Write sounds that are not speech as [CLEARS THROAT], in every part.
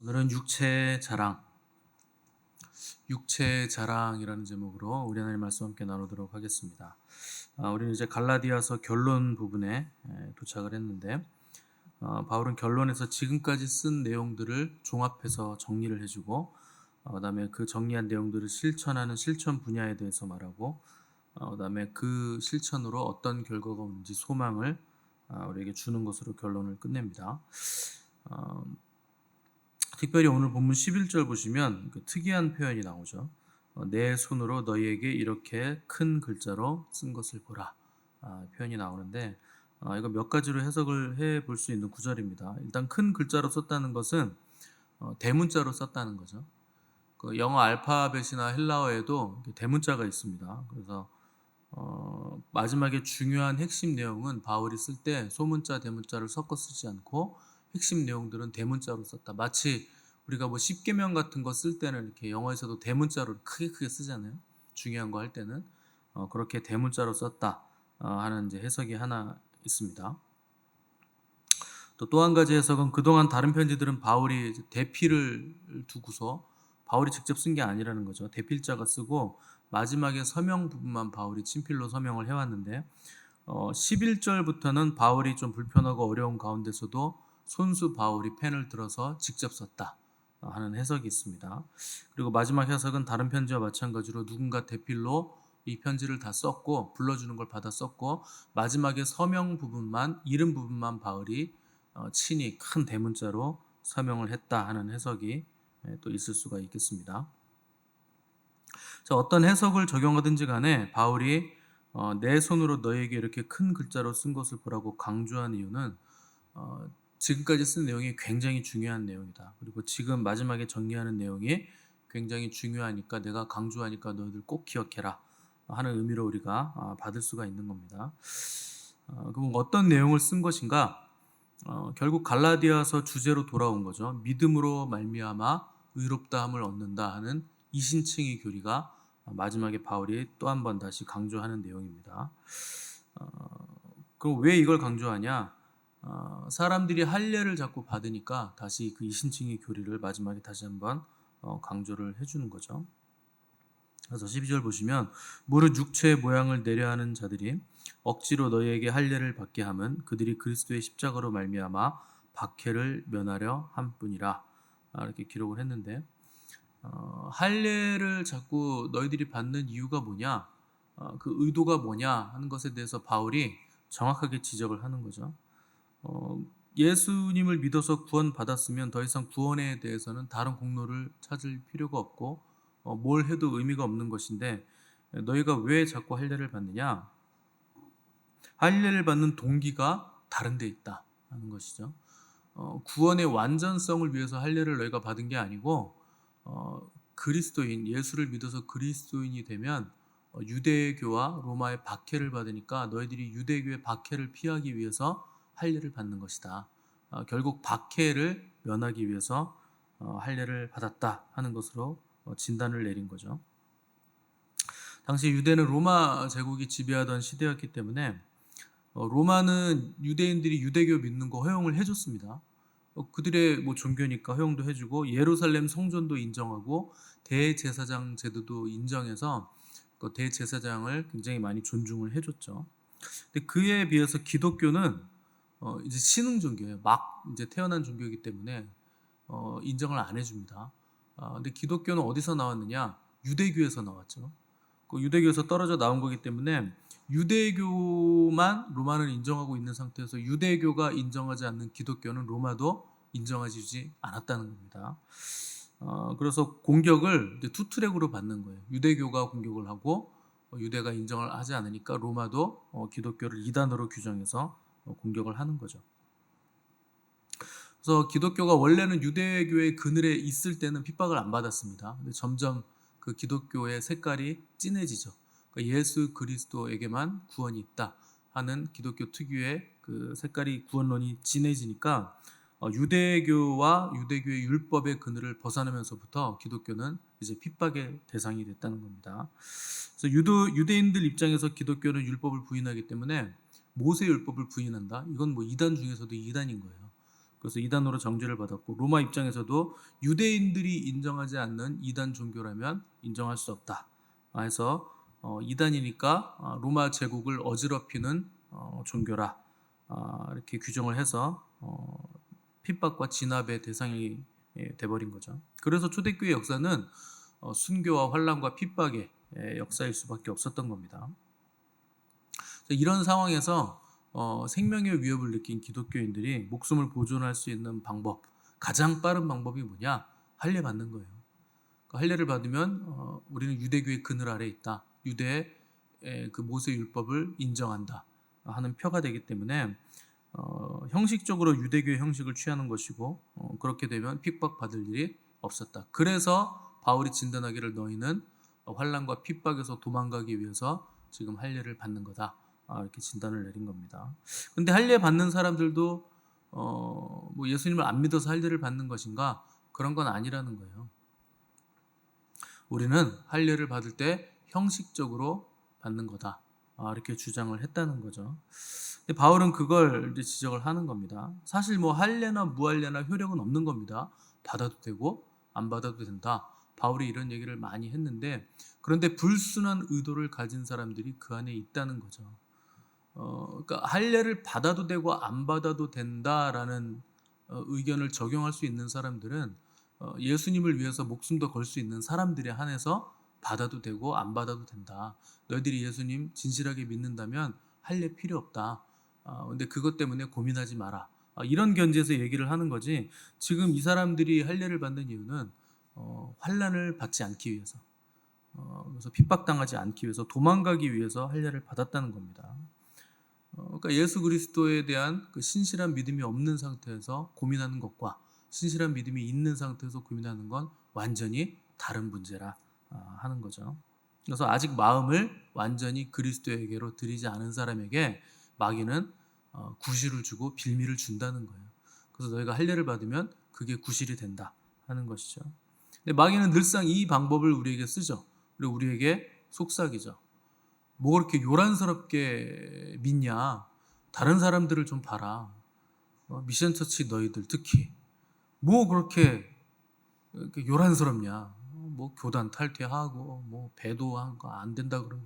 오늘은 육체 자랑, 육체 자랑이라는 제목으로 우리 하나님 말씀 함께 나누도록 하겠습니다. 아, 우리는 이제 갈라디아서 결론 부분에 에, 도착을 했는데 어, 바울은 결론에서 지금까지 쓴 내용들을 종합해서 정리를 해주고 어, 그다음에 그 정리한 내용들을 실천하는 실천 분야에 대해서 말하고 어, 그다음에 그 실천으로 어떤 결과가 오는지 소망을 아, 우리에게 주는 것으로 결론을 끝냅니다. 어, 특별히 오늘 본문 11절 보시면 그 특이한 표현이 나오죠. 어, 내 손으로 너희에게 이렇게 큰 글자로 쓴 것을 보라. 아, 표현이 나오는데 아, 이거 몇 가지로 해석을 해 볼 수 있는 구절입니다. 일단 큰 글자로 썼다는 것은 어, 대문자로 썼다는 거죠. 그 영어 알파벳이나 헬라어에도 대문자가 있습니다. 그래서 어, 마지막에 중요한 핵심 내용은 바울이 쓸 때 소문자, 대문자를 섞어 쓰지 않고 핵심 내용들은 대문자로 썼다. 마치 우리가 뭐 십계명 같은 거 쓸 때는 이렇게 영어에서도 대문자로 크게 크게 쓰잖아요. 중요한 거 할 때는 어, 그렇게 대문자로 썼다 어, 하는 이제 해석이 하나 있습니다. 또또한 가지 해석은 그동안 다른 편지들은 바울이 대필을 두고서 바울이 직접 쓴 게 아니라는 거죠. 대필자가 쓰고 마지막에 서명 부분만 바울이 친필로 서명을 해왔는데 어, 11절부터는 바울이 좀 불편하고 어려운 가운데서도 손수 바울이 펜을 들어서 직접 썼다 하는 해석이 있습니다. 그리고 마지막 해석은 다른 편지와 마찬가지로 누군가 대필로 이 편지를 다 썼고 불러주는 걸 받아 썼고 마지막에 서명 부분만 이름 부분만 바울이 어, 친히 큰 대문자로 서명을 했다 하는 해석이 예, 또 있을 수가 있겠습니다. 자, 어떤 해석을 적용하든지 간에 바울이 어, 내 손으로 너에게 이렇게 큰 글자로 쓴 것을 보라고 강조한 이유는 어, 지금까지 쓴 내용이 굉장히 중요한 내용이다. 그리고 지금 마지막에 정리하는 내용이 굉장히 중요하니까 내가 강조하니까 너희들 꼭 기억해라 하는 의미로 우리가 아, 받을 수가 있는 겁니다. 어, 그럼 어떤 내용을 쓴 것인가? 어, 결국 갈라디아서 주제로 돌아온 거죠. 믿음으로 말미암아 의롭다함을 얻는다 하는 이신칭의 교리가 마지막에 바울이 또 한 번 다시 강조하는 내용입니다. 어, 그럼 왜 이걸 강조하냐? 어, 사람들이 할례를 자꾸 받으니까 다시 그 이신칭의 교리를 마지막에 다시 한번 어, 강조를 해주는 거죠. 그래서 12절 보시면 무릇 육체의 모양을 내려하는 자들이 억지로 너희에게 할례를 받게 함은 그들이 그리스도의 십자가로 말미암아 박해를 면하려 함뿐이라 아, 이렇게 기록을 했는데 어, 할례를 자꾸 너희들이 받는 이유가 뭐냐 어, 그 의도가 뭐냐 하는 것에 대해서 바울이 정확하게 지적을 하는 거죠. 어, 예수님을 믿어서 구원 받았으면 더 이상 구원에 대해서는 다른 공로를 찾을 필요가 없고 어, 뭘 해도 의미가 없는 것인데 너희가 왜 자꾸 할례를 받느냐? 할례를 받는 동기가 다른 데 있다 하는 것이죠. 어, 구원의 완전성을 위해서 할례를 너희가 받은 게 아니고 어, 그리스도인 예수를 믿어서 그리스도인이 되면 어, 유대교와 로마의 박해를 받으니까 너희들이 유대교의 박해를 피하기 위해서 할례를 받는 것이다. 어, 결국 박해를 면하기 위해서 어, 할례를 받았다 하는 것으로 어, 진단을 내린 거죠. 당시 유대는 로마 제국이 지배하던 시대였기 때문에 어, 로마는 유대인들이 유대교 믿는 거 허용을 해줬습니다. 어, 그들의 뭐 종교니까 허용도 해주고 예루살렘 성전도 인정하고 대제사장 제도도 인정해서 그 대제사장을 굉장히 많이 존중을 해줬죠. 근데 그에 비해서 기독교는 어, 이제 신흥 종교예요. 막 이제 태어난 종교이기 때문에 어, 인정을 안 해줍니다. 아, 근데 기독교는 어디서 나왔느냐? 유대교에서 나왔죠. 그 유대교에서 떨어져 나온 거기 때문에 유대교만 로마는 인정하고 있는 상태에서 유대교가 인정하지 않는 기독교는 로마도 인정하지 않았다는 겁니다. 어, 그래서 공격을 이제 투 트랙으로 받는 거예요. 유대교가 공격을 하고 어, 유대가 인정을 하지 않으니까 로마도 어, 기독교를 이단으로 규정해서 어, 공격을 하는 거죠. 그래서 기독교가 원래는 유대교의 그늘에 있을 때는 핍박을 안 받았습니다. 근데 점점 그 기독교의 색깔이 진해지죠. 그러니까 예수 그리스도에게만 구원이 있다 하는 기독교 특유의 그 색깔이 구원론이 진해지니까 어, 유대교와 유대교의 율법의 그늘을 벗어나면서부터 기독교는 이제 핍박의 대상이 됐다는 겁니다. 그래서 유도, 유대인들 입장에서 기독교는 율법을 부인하기 때문에 모세 율법을 부인한다. 이건 뭐 이단 중에서도 이단인 거예요. 그래서 이단으로 정죄를 받았고 로마 입장에서도 유대인들이 인정하지 않는 이단 종교라면 인정할 수 없다. 아, 해서 어, 이단이니까 아, 로마 제국을 어지럽히는 어, 종교라 아, 이렇게 규정을 해서 어, 핍박과 진압의 대상이 예, 돼버린 거죠. 그래서 초대교회 역사는 어, 순교와 환란과 핍박의 예, 역사일 수밖에 없었던 겁니다. 이런 상황에서 어, 생명의 위협을 느낀 기독교인들이 목숨을 보존할 수 있는 방법, 가장 빠른 방법이 뭐냐? 할례 받는 거예요. 그 할례를 받으면 어, 우리는 유대교의 그늘 아래 있다. 유대의 에, 그 모세 율법을 인정한다 하는 표가 되기 때문에 어, 형식적으로 유대교의 형식을 취하는 것이고 어, 그렇게 되면 핍박받을 일이 없었다. 그래서 바울이 진단하기를 너희는 환란과 핍박에서 도망가기 위해서 지금 할례를 받는 거다. 아, 이렇게 진단을 내린 겁니다. 근데 할례 받는 사람들도 어, 뭐 예수님을 안 믿어서 할례를 받는 것인가? 그런 건 아니라는 거예요. 우리는 할례를 받을 때 형식적으로 받는 거다. 아, 이렇게 주장을 했다는 거죠. 근데 바울은 그걸 이제 지적을 하는 겁니다. 사실 뭐 할례나 무할례나 효력은 없는 겁니다. 받아도 되고 안 받아도 된다. 바울이 이런 얘기를 많이 했는데 그런데 불순한 의도를 가진 사람들이 그 안에 있다는 거죠. 어, 그러니까 할례를 받아도 되고 안 받아도 된다라는 어, 의견을 적용할 수 있는 사람들은 어, 예수님을 위해서 목숨도 걸 수 있는 사람들에 한해서 받아도 되고 안 받아도 된다. 너희들이 예수님 진실하게 믿는다면 할례 필요 없다. 아, 근데 그것 때문에 고민하지 마라. 아, 이런 견지에서 얘기를 하는 거지. 지금 이 사람들이 할례를 받는 이유는 어, 환란을 받지 않기 위해서, 어, 그래서 핍박당하지 않기 위해서 도망가기 위해서 할례를 받았다는 겁니다. 어, 그러니까 예수 그리스도에 대한 그 신실한 믿음이 없는 상태에서 고민하는 것과 신실한 믿음이 있는 상태에서 고민하는 건 완전히 다른 문제라 아, 하는 거죠. 그래서 아직 마음을 완전히 그리스도에게로 드리지 않은 사람에게 마귀는 어, 구실을 주고 빌미를 준다는 거예요. 그래서 너희가 할례를 받으면 그게 구실이 된다 하는 것이죠. 근데 마귀는 늘상 이 방법을 우리에게 쓰죠. 그리고 우리에게 속삭이죠. 뭐 그렇게 요란스럽게 믿냐? 다른 사람들을 좀 봐라. 어, 미션 처치 너희들 특히 뭐 그렇게 요란스럽냐? 뭐 교단 탈퇴하고 뭐 배도한 거 안 된다 그러고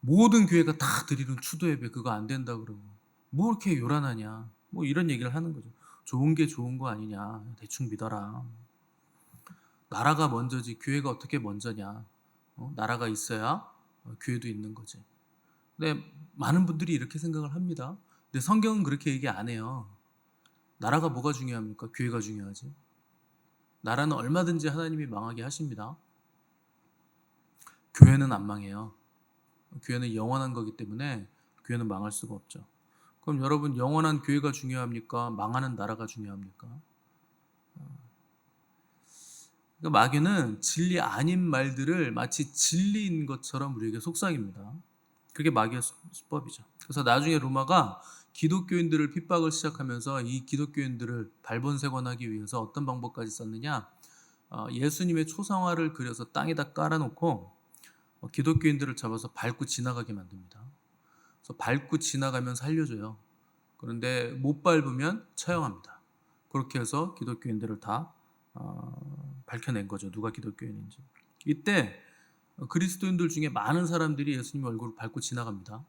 모든 교회가 다 드리는 추도 예배 그거 안 된다 그러고 뭐 이렇게 요란하냐? 뭐 이런 얘기를 하는 거죠. 좋은 게 좋은 거 아니냐? 대충 믿어라. 나라가 먼저지 교회가 어떻게 먼저냐? 어? 나라가 있어야 어, 교회도 있는 거지. 근데 많은 분들이 이렇게 생각을 합니다. 근데 성경은 그렇게 얘기 안 해요. 나라가 뭐가 중요합니까? 교회가 중요하지. 나라는 얼마든지 하나님이 망하게 하십니다. 교회는 안 망해요. 교회는 영원한 거기 때문에 교회는 망할 수가 없죠. 그럼 여러분 영원한 교회가 중요합니까? 망하는 나라가 중요합니까? 그러니까 마귀는 진리 아닌 말들을 마치 진리인 것처럼 우리에게 속삭입니다. 그게 마귀의 수법이죠. 그래서 나중에 로마가 기독교인들을 핍박을 시작하면서 이 기독교인들을 발본색원하기 위해서 어떤 방법까지 썼느냐? 어, 예수님의 초상화를 그려서 땅에다 깔아놓고 어, 기독교인들을 잡아서 밟고 지나가게 만듭니다. 그래서 밟고 지나가면 살려줘요. 그런데 못 밟으면 처형합니다. 그렇게 해서 기독교인들을 다 어, 밝혀낸 거죠. 누가 기독교인인지. 이때 그리스도인들 중에 많은 사람들이 예수님 얼굴을 밟고 지나갑니다.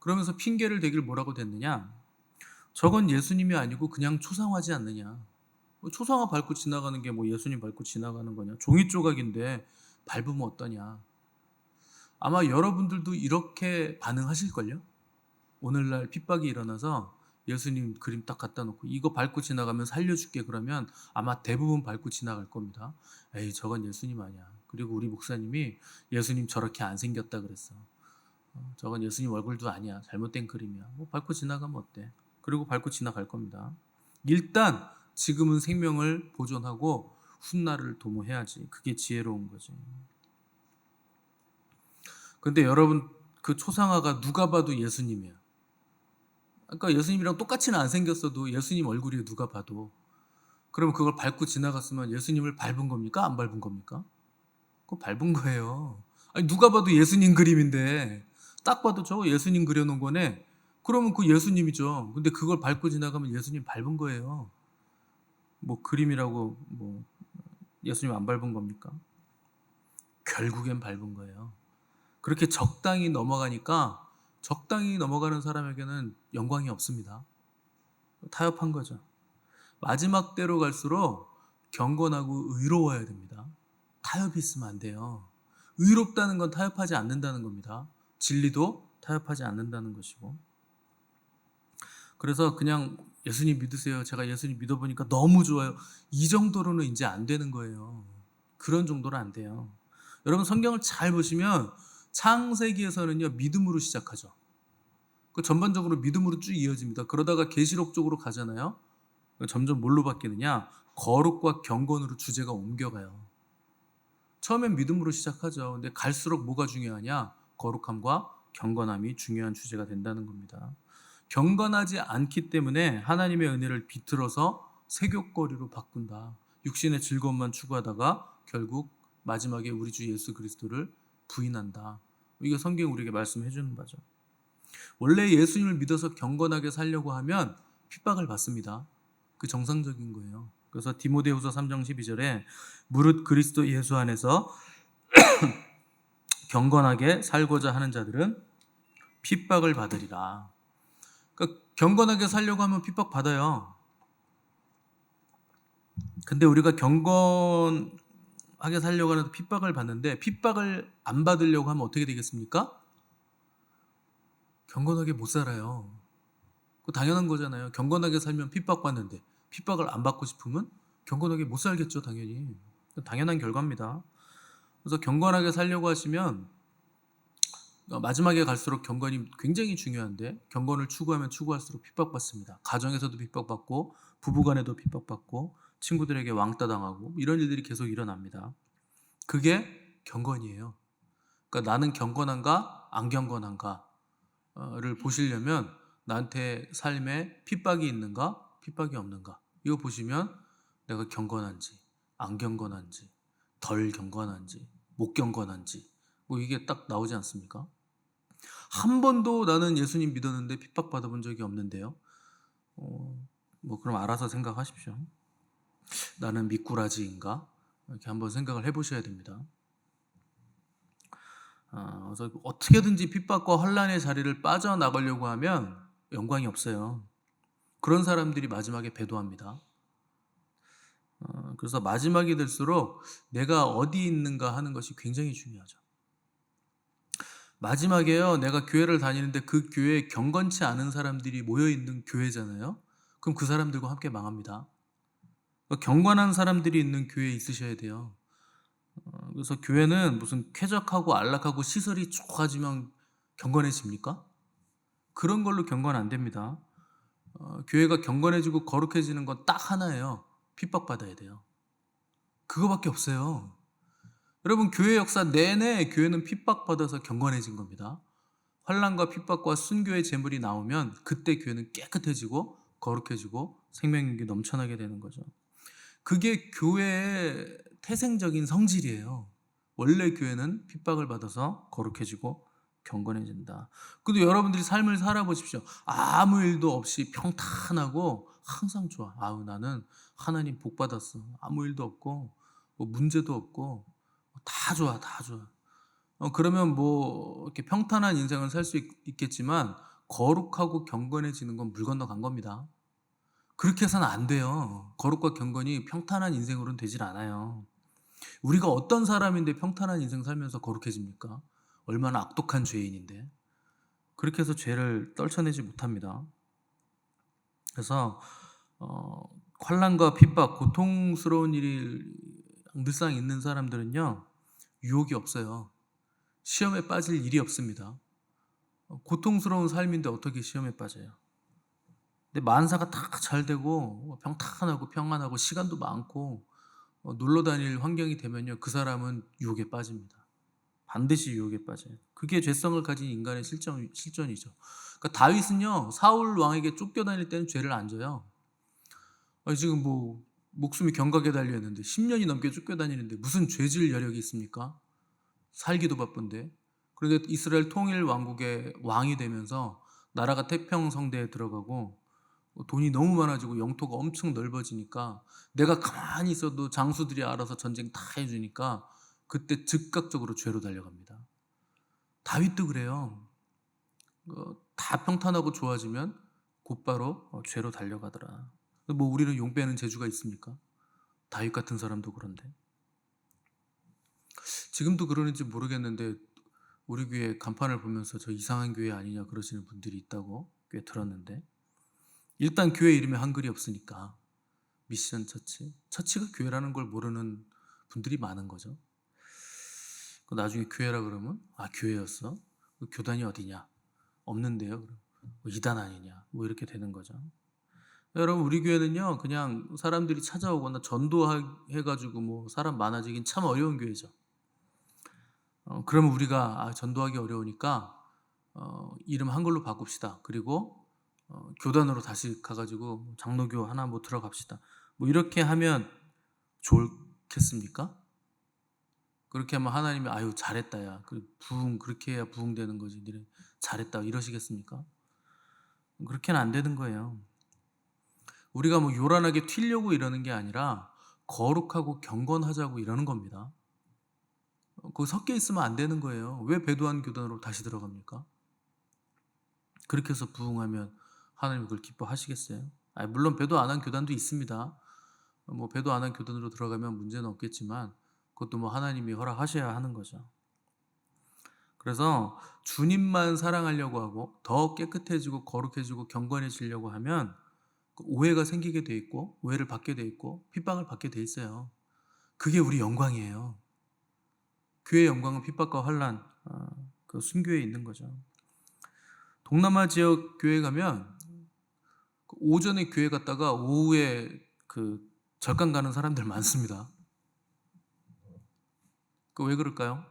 그러면서 핑계를 대길 뭐라고 됐느냐? 저건 예수님이 아니고 그냥 초상화지 않느냐? 뭐 초상화 밟고 지나가는 게 뭐 예수님 밟고 지나가는 거냐? 종이 조각인데 밟으면 어떠냐? 아마 여러분들도 이렇게 반응하실걸요? 오늘날 핍박이 일어나서 예수님 그림 딱 갖다 놓고 이거 밟고 지나가면 살려줄게 그러면 아마 대부분 밟고 지나갈 겁니다. 에이 저건 예수님 아니야. 그리고 우리 목사님이 예수님 저렇게 안 생겼다 그랬어. 어, 저건 예수님 얼굴도 아니야. 잘못된 그림이야. 뭐 밟고 지나가면 어때? 그리고 밟고 지나갈 겁니다. 일단 지금은 생명을 보존하고 훗날을 도모해야지. 그게 지혜로운 거지. 근데 여러분 그 초상화가 누가 봐도 예수님이야. 그러니까 예수님이랑 똑같이는 안 생겼어도 예수님 얼굴이 누가 봐도 그러면 그걸 밟고 지나갔으면 예수님을 밟은 겁니까? 안 밟은 겁니까? 그거 밟은 거예요. 아니 누가 봐도 예수님 그림인데 딱 봐도 저거 예수님 그려놓은 거네. 그러면 그 예수님이죠. 근데 그걸 밟고 지나가면 예수님 밟은 거예요. 뭐 그림이라고 뭐 예수님 안 밟은 겁니까? 결국엔 밟은 거예요. 그렇게 적당히 넘어가니까 적당히 넘어가는 사람에게는 영광이 없습니다. 타협한 거죠. 마지막 때로 갈수록 경건하고 의로워야 됩니다. 타협이 있으면 안 돼요. 의롭다는 건 타협하지 않는다는 겁니다. 진리도 타협하지 않는다는 것이고. 그래서 그냥 예수님 믿으세요. 제가 예수님 믿어보니까 너무 좋아요. 이 정도로는 이제 안 되는 거예요. 그런 정도는 안 돼요. 여러분 성경을 잘 보시면 창세기에서는요 믿음으로 시작하죠. 그 전반적으로 믿음으로 쭉 이어집니다. 그러다가 계시록 쪽으로 가잖아요. 점점 뭘로 바뀌느냐? 거룩과 경건으로 주제가 옮겨가요. 처음엔 믿음으로 시작하죠. 근데 갈수록 뭐가 중요하냐? 거룩함과 경건함이 중요한 주제가 된다는 겁니다. 경건하지 않기 때문에 하나님의 은혜를 비틀어서 세교거리로 바꾼다. 육신의 즐거움만 추구하다가 결국 마지막에 우리 주 예수 그리스도를 부인한다. 이게 성경 우리에게 말씀해 주는 바죠. 원래 예수님을 믿어서 경건하게 살려고 하면 핍박을 받습니다. 그 정상적인 거예요. 그래서 디모데후서 3장 12절에 무릇 그리스도 예수 안에서 [CLEARS THROAT] 경건하게 살고자 하는 자들은 핍박을 받으리라. 그러니까 경건하게 살려고 하면 핍박 받아요. 근데 우리가 경건 하게 살려고 하는 핍박을 받는데 핍박을 안 받으려고 하면 어떻게 되겠습니까? 경건하게 못 살아요. 그 당연한 거잖아요. 경건하게 살면 핍박 받는데 핍박을 안 받고 싶으면 경건하게 못 살겠죠, 당연히. 당연한 결과입니다. 그래서 경건하게 살려고 하시면 어, 마지막에 갈수록 경건이 굉장히 중요한데 경건을 추구하면 추구할수록 핍박받습니다. 가정에서도 핍박받고 부부간에도 핍박받고 친구들에게 왕따 당하고 이런 일들이 계속 일어납니다. 그게 경건이에요. 그러니까 나는 경건한가 안 경건한가를 보시려면 나한테 삶에 핍박이 있는가 핍박이 없는가 이거 보시면 내가 경건한지 안 경건한지 덜 경건한지 못 경건한지 뭐 이게 딱 나오지 않습니까? 한 번도 나는 예수님 믿었는데 핍박 받아본 적이 없는데요. 어, 뭐 그럼 알아서 생각하십시오. 나는 미꾸라지인가? 이렇게 한번 생각을 해보셔야 됩니다. 아, 그래서 어떻게든지 핍박과 혼란의 자리를 빠져나가려고 하면 영광이 없어요. 그런 사람들이 마지막에 배도합니다. 어, 그래서 마지막이 될수록 내가 어디 있는가 하는 것이 굉장히 중요하죠. 마지막에요, 내가 교회를 다니는데 그 교회에 경건치 않은 사람들이 모여 있는 교회잖아요. 그럼 그 사람들과 함께 망합니다. 그러니까 경건한 사람들이 있는 교회에 있으셔야 돼요. 어, 그래서 교회는 무슨 쾌적하고 안락하고 시설이 좋아지면 경건해집니까? 그런 걸로 경건 안 됩니다. 어, 교회가 경건해지고 거룩해지는 건 딱 하나예요. 핍박받아야 돼요. 그거밖에 없어요. 여러분 교회 역사 내내 교회는 핍박받아서 경건해진 겁니다. 환란과 핍박과 순교의 재물이 나오면 그때 교회는 깨끗해지고 거룩해지고 생명력이 넘쳐나게 되는 거죠. 그게 교회의 태생적인 성질이에요. 원래 교회는 핍박을 받아서 거룩해지고 경건해진다. 근데 여러분들이 삶을 살아보십시오. 아무 일도 없이 평탄하고 항상 좋아. 아우 나는 하나님 복 받았어. 아무 일도 없고 뭐 문제도 없고 다 좋아, 다 좋아. 어, 그러면 뭐 이렇게 평탄한 인생을 살 수 있겠지만 거룩하고 경건해지는 건 물 건너 간 겁니다. 그렇게 해서는 안 돼요. 거룩과 경건이 평탄한 인생으로는 되질 않아요. 우리가 어떤 사람인데 평탄한 인생 살면서 거룩해집니까? 얼마나 악독한 죄인인데. 그렇게 해서 죄를 떨쳐내지 못합니다. 그래서 어, 환란과 핍박, 고통스러운 일이 늘상 있는 사람들은요 유혹이 없어요. 시험에 빠질 일이 없습니다. 고통스러운 삶인데 어떻게 시험에 빠져요? 근데 만사가 다 잘 되고 평탄하고 평안하고 시간도 많고 어, 놀러 다닐 환경이 되면요 그 사람은 유혹에 빠집니다. 반드시 유혹에 빠져요. 그게 죄성을 가진 인간의 실전, 실전이죠. 그러니까 다윗은요 사울 왕에게 쫓겨다닐 때는 죄를 안 져요. 아니, 지금 뭐 목숨이 경각에 달려 있는데 10년이 넘게 쫓겨다니는데 무슨 죄질 여력이 있습니까? 살기도 바쁜데. 그런데 이스라엘 통일 왕국의 왕이 되면서 나라가 태평성대에 들어가고 돈이 너무 많아지고 영토가 엄청 넓어지니까 내가 가만히 있어도 장수들이 알아서 전쟁 다 해주니까 그때 즉각적으로 죄로 달려갑니다. 다윗도 그래요. 어, 다 평탄하고 좋아지면 곧바로 어, 죄로 달려가더라. 뭐 우리는 용 빼는 재주가 있습니까? 다윗 같은 사람도 그런데 지금도 그러는지 모르겠는데 우리 교회 간판을 보면서 저 이상한 교회 아니냐 그러시는 분들이 있다고 꽤 들었는데 일단 교회 이름에 한글이 없으니까 미션 처치 처치가 교회라는 걸 모르는 분들이 많은 거죠. 그 나중에 교회라 그러면 아 교회였어? 그 교단이 어디냐? 없는데요. 뭐 이단 아니냐? 뭐 이렇게 되는 거죠. 여러분 우리 교회는요 그냥 사람들이 찾아오거나 전도해가지고 뭐 사람 많아지긴 참 어려운 교회죠. 어, 그러면 우리가 아, 전도하기 어려우니까 어, 이름 한글로 바꿉시다. 그리고 어, 교단으로 다시 가가지고 장로교 하나 뭐 들어갑시다. 뭐 이렇게 하면 좋겠습니까? 그렇게 하면 하나님이 아유 잘했다야. 그 부흥 그렇게 해야 부흥되는 거지. 니네 잘했다 이러시겠습니까? 그렇게는 안 되는 거예요. 우리가 뭐 요란하게 튀려고 이러는 게 아니라 거룩하고 경건하자고 이러는 겁니다. 그 섞여 있으면 안 되는 거예요. 왜 배도한 교단으로 다시 들어갑니까? 그렇게 해서 부흥하면 하나님 그걸 기뻐하시겠어요? 아니, 물론 배도 안 한 교단도 있습니다. 뭐 배도 안 한 교단으로 들어가면 문제는 없겠지만 그것도 뭐 하나님이 허락하셔야 하는 거죠. 그래서 주님만 사랑하려고 하고 더 깨끗해지고 거룩해지고 경건해지려고 하면 그 오해가 생기게 돼 있고 오해를 받게 돼 있고 핍박을 받게 돼 있어요. 그게 우리 영광이에요. 교회 영광은 핍박과 환란, 어, 그 순교에 있는 거죠. 동남아 지역 교회 가면 그 오전에 교회 갔다가 오후에 그 절간 가는 사람들 많습니다. 그 왜 그럴까요?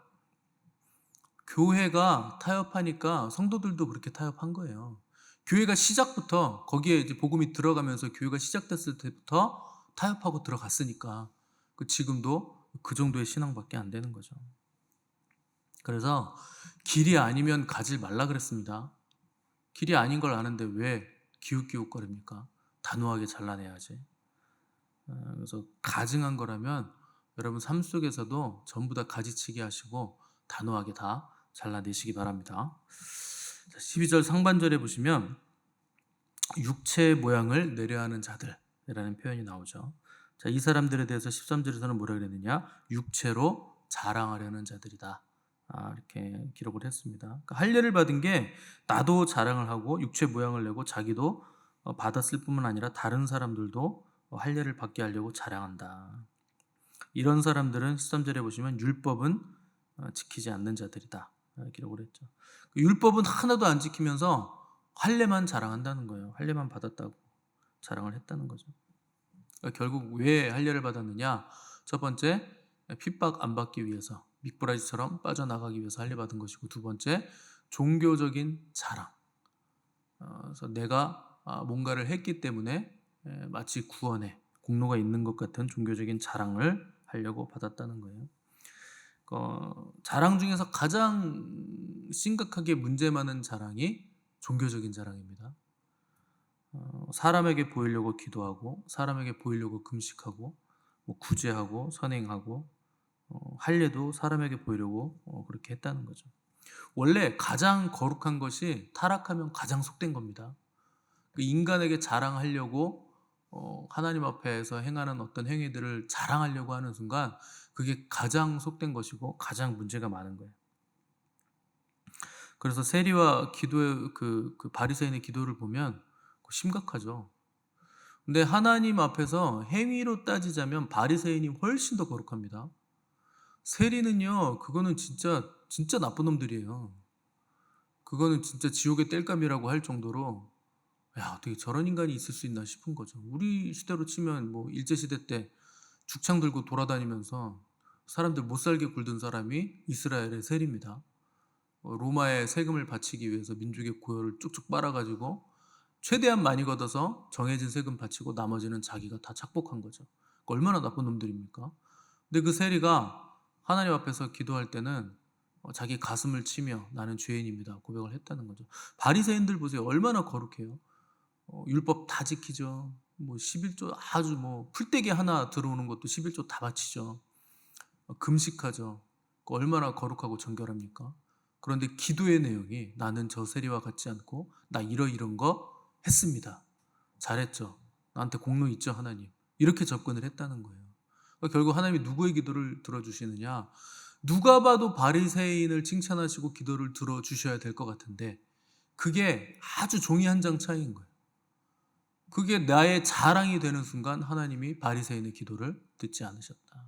교회가 타협하니까 성도들도 그렇게 타협한 거예요. 교회가 시작부터 거기에 이제 복음이 들어가면서 교회가 시작됐을 때부터 타협하고 들어갔으니까 그 지금도 그 정도의 신앙밖에 안 되는 거죠. 그래서 길이 아니면 가지 말라 그랬습니다. 길이 아닌 걸 아는데 왜 기웃기웃거립니까? 단호하게 잘라내야지. 어, 그래서 가증한 거라면 여러분 삶 속에서도 전부 다 가지치기 하시고 단호하게 다 잘라내시기 바랍니다. 12절 상반절에 보시면 육체 모양을 내려하는 자들이라는 표현이 나오죠. 자, 이 사람들에 대해서 13절에서는 뭐라 그랬느냐? 육체로 자랑하려는 자들이다. 아, 이렇게 기록을 했습니다. 그러니까 할례를 받은 게 나도 자랑을 하고 육체 모양을 내고 자기도 어, 받았을 뿐만 아니라 다른 사람들도 할례를 받게 하려고 자랑한다. 이런 사람들은 13절에 보시면 율법은 어, 지키지 않는 자들이다. 아, 기록을 했죠. 그 율법은 하나도 안 지키면서 할례만 자랑한다는 거예요. 할례만 받았다고 자랑을 했다는 거죠. 그러니까 결국 왜 할례를 받았느냐? 첫 번째 핍박 안 받기 위해서 미꾸라지처럼 빠져나가기 위해서 할례 받은 것이고 두 번째 종교적인 자랑. 어, 그래서 내가 아, 뭔가를 했기 때문에 마치 구원에 공로가 있는 것 같은 종교적인 자랑을 하려고 받았다는 거예요. 어, 자랑 중에서 가장 심각하게 문제 많은 자랑이 종교적인 자랑입니다. 어, 사람에게 보이려고 기도하고 사람에게 보이려고 금식하고 뭐 구제하고 선행하고 어, 할례도 사람에게 보이려고 어, 그렇게 했다는 거죠. 원래 가장 거룩한 것이 타락하면 가장 속된 겁니다. 그 인간에게 자랑하려고 어, 하나님 앞에서 행하는 어떤 행위들을 자랑하려고 하는 순간 그게 가장 속된 것이고 가장 문제가 많은 거예요. 그래서 세리와 기도의 그, 그 바리새인의 기도를 보면 심각하죠. 근데 하나님 앞에서 행위로 따지자면 바리새인이 훨씬 더 거룩합니다. 세리는요, 그거는 진짜 진짜 나쁜 놈들이에요. 그거는 진짜 지옥의 땔감이라고 할 정도로 야 어떻게 저런 인간이 있을 수 있나 싶은 거죠. 우리 시대로 치면 뭐 일제 시대 때 죽창 들고 돌아다니면서 사람들 못 살게 굴던 사람이 이스라엘의 세리입니다. 어, 로마에 세금을 바치기 위해서 민족의 고열을 쭉쭉 빨아가지고 최대한 많이 걷어서 정해진 세금 바치고 나머지는 자기가 다 착복한 거죠. 얼마나 나쁜 놈들입니까? 근데 그 세리가 하나님 앞에서 기도할 때는 어, 자기 가슴을 치며 나는 죄인입니다 고백을 했다는 거죠. 바리새인들 보세요 얼마나 거룩해요. 어, 율법 다 지키죠. 뭐 11조 아주 뭐 풀떼기 하나 들어오는 것도 11조 다 바치죠. 어, 금식하죠. 그 얼마나 거룩하고 정결합니까? 그런데 기도의 내용이 나는 저 세리와 같지 않고 나 이러 이런 거 했습니다. 잘했죠. 나한테 공로 있죠 하나님. 이렇게 접근을 했다는 거예요. 그러니까 결국 하나님이 누구의 기도를 들어주시느냐? 누가 봐도 바리새인을 칭찬하시고 기도를 들어주셔야 될 것 같은데 그게 아주 종이 한 장 차이인 거예요. 그게 나의 자랑이 되는 순간 하나님이 바리새인의 기도를 듣지 않으셨다.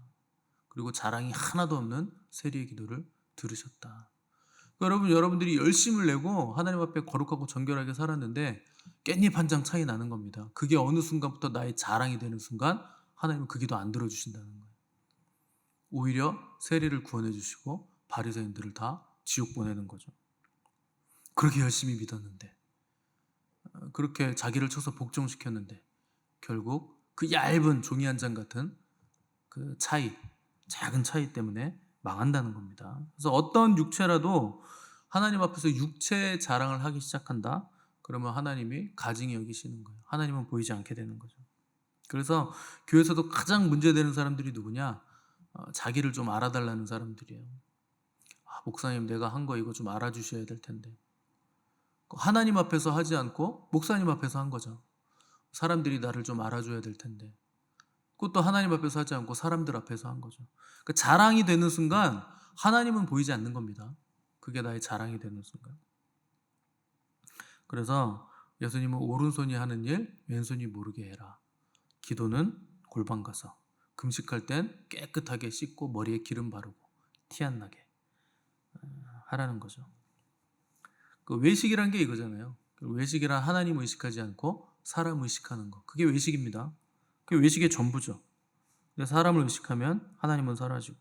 그리고 자랑이 하나도 없는 세리의 기도를 들으셨다. 그러니까 여러분 여러분들이 열심을 내고 하나님 앞에 거룩하고 정결하게 살았는데 깻잎 한 장 차이 나는 겁니다. 그게 어느 순간부터 나의 자랑이 되는 순간 하나님은 그 기도 안 들어주신다는 거예요. 오히려 세리를 구원해 주시고 바리새인들을 다 지옥 보내는 거죠. 그렇게 열심히 믿었는데 어, 그렇게 자기를 쳐서 복종시켰는데 결국 그 얇은 종이 한 장 같은 그 차이, 작은 차이 때문에 망한다는 겁니다. 그래서 어떤 육체라도 하나님 앞에서 육체 자랑을 하기 시작한다. 그러면 하나님이 가증히 여기시는 거예요. 하나님은 보이지 않게 되는 거죠. 그래서 교회에서도 가장 문제되는 사람들이 누구냐? 어, 자기를 좀 알아달라는 사람들이에요. 아, 목사님 내가 한 거 이거 좀 알아주셔야 될 텐데. 하나님 앞에서 하지 않고 목사님 앞에서 한 거죠. 사람들이 나를 좀 알아줘야 될 텐데. 그것도 하나님 앞에서 하지 않고 사람들 앞에서 한 거죠. 그러니까 자랑이 되는 순간 하나님은 보이지 않는 겁니다. 그게 나의 자랑이 되는 순간. 그래서 예수님은 오른손이 하는 일 왼손이 모르게 해라. 기도는 골방 가서 금식할 땐 깨끗하게 씻고 머리에 기름 바르고 티 안 나게 어, 하라는 거죠. 그 외식이란 게 이거잖아요. 그 외식이란 하나님 의식하지 않고 사람 의식하는 거. 그게 외식입니다. 그게 외식의 전부죠. 근데 사람을 의식하면 하나님은 사라지고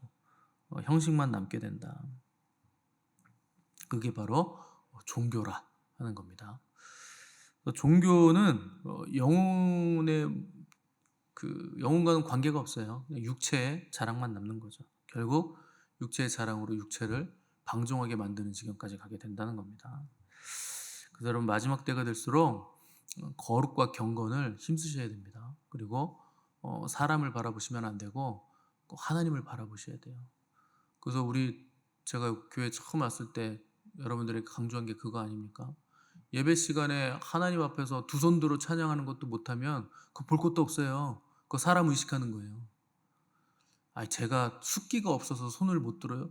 어, 형식만 남게 된다. 그게 바로 종교라 하는 겁니다. 종교는 어, 영혼의 그 영혼과는 관계가 없어요. 육체의 자랑만 남는 거죠. 결국 육체의 자랑으로 육체를 방종하게 만드는 지경까지 가게 된다는 겁니다. 그래서 여러분 마지막 때가 될수록 거룩과 경건을 힘쓰셔야 됩니다. 그리고 어, 사람을 바라보시면 안 되고 꼭 하나님을 바라보셔야 돼요. 그래서 우리 제가 교회 처음 왔을 때 여러분들에게 강조한 게 그거 아닙니까? 예배 시간에 하나님 앞에서 두손 들어 찬양하는 것도 못하면 그 볼 것도 없어요. 그 사람 의식하는 거예요. 아, 제가 숙기가 없어서 손을 못 들어요.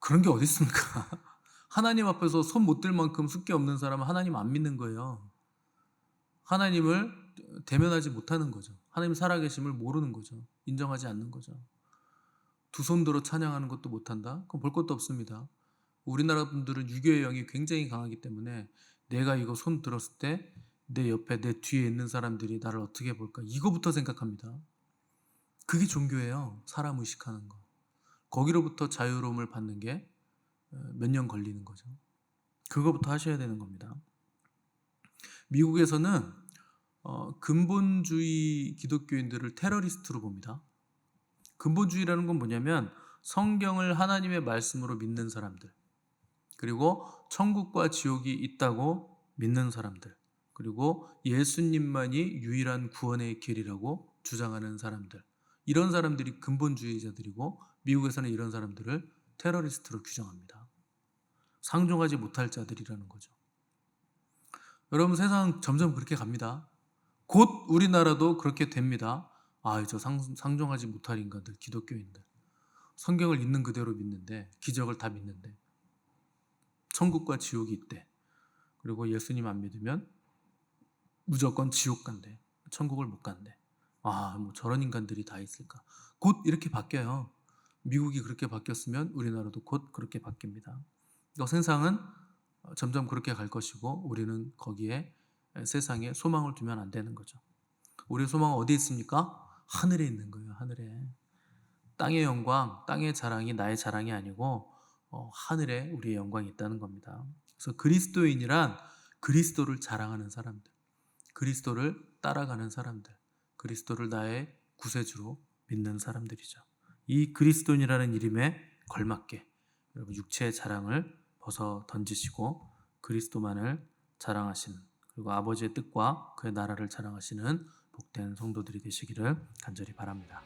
그런 게 어디 있습니까? [LAUGHS] 하나님 앞에서 손 못 들 만큼 숙기 없는 사람은 하나님 안 믿는 거예요. 하나님을 대면하지 못하는 거죠. 하나님 살아계심을 모르는 거죠. 인정하지 않는 거죠. 두 손 들어 찬양하는 것도 못한다? 그럼 볼 것도 없습니다. 우리나라 분들은 유교의 영이 굉장히 강하기 때문에 내가 이거 손 들었을 때 내 옆에 내 뒤에 있는 사람들이 나를 어떻게 볼까 이거부터 생각합니다. 그게 종교예요. 사람 의식하는 거. 거기로부터 자유로움을 받는 게 몇 년 걸리는 거죠. 그거부터 하셔야 되는 겁니다. 미국에서는 어, 근본주의 기독교인들을 테러리스트로 봅니다. 근본주의라는 건 뭐냐면 성경을 하나님의 말씀으로 믿는 사람들, 그리고 천국과 지옥이 있다고 믿는 사람들, 그리고 예수님만이 유일한 구원의 길이라고 주장하는 사람들. 이런 사람들이 근본주의자들이고 미국에서는 이런 사람들을 테러리스트로 규정합니다. 상종하지 못할 자들이라는 거죠. 여러분 세상 점점 그렇게 갑니다. 곧 우리나라도 그렇게 됩니다. 아, 저 상, 상종하지 못할 인간들, 기독교인들. 성경을 있는 그대로 믿는데, 기적을 다 믿는데, 천국과 지옥이 있대. 그리고 예수님 안 믿으면 무조건 지옥 간대. 천국을 못 간대. 아, 뭐 저런 인간들이 다 있을까. 곧 이렇게 바뀌어요. 미국이 그렇게 바뀌었으면 우리나라도 곧 그렇게 바뀝니다. 그 세상은 점점 그렇게 갈 것이고 우리는 거기에 세상에 소망을 두면 안 되는 거죠. 우리의 소망은 어디 있습니까? 하늘에 있는 거예요. 하늘에. 땅의 영광, 땅의 자랑이 나의 자랑이 아니고 어, 하늘에 우리의 영광이 있다는 겁니다. 그래서 그리스도인이란 그리스도를 자랑하는 사람들. 그리스도를 따라가는 사람들, 그리스도를 나의 구세주로 믿는 사람들이죠. 이 그리스도인이라는 이름에 걸맞게 여러분 육체의 자랑을 벗어 던지시고 그리스도만을 자랑하시는 그리고 아버지의 뜻과 그의 나라를 자랑하시는 복된 성도들이 되시기를 간절히 바랍니다.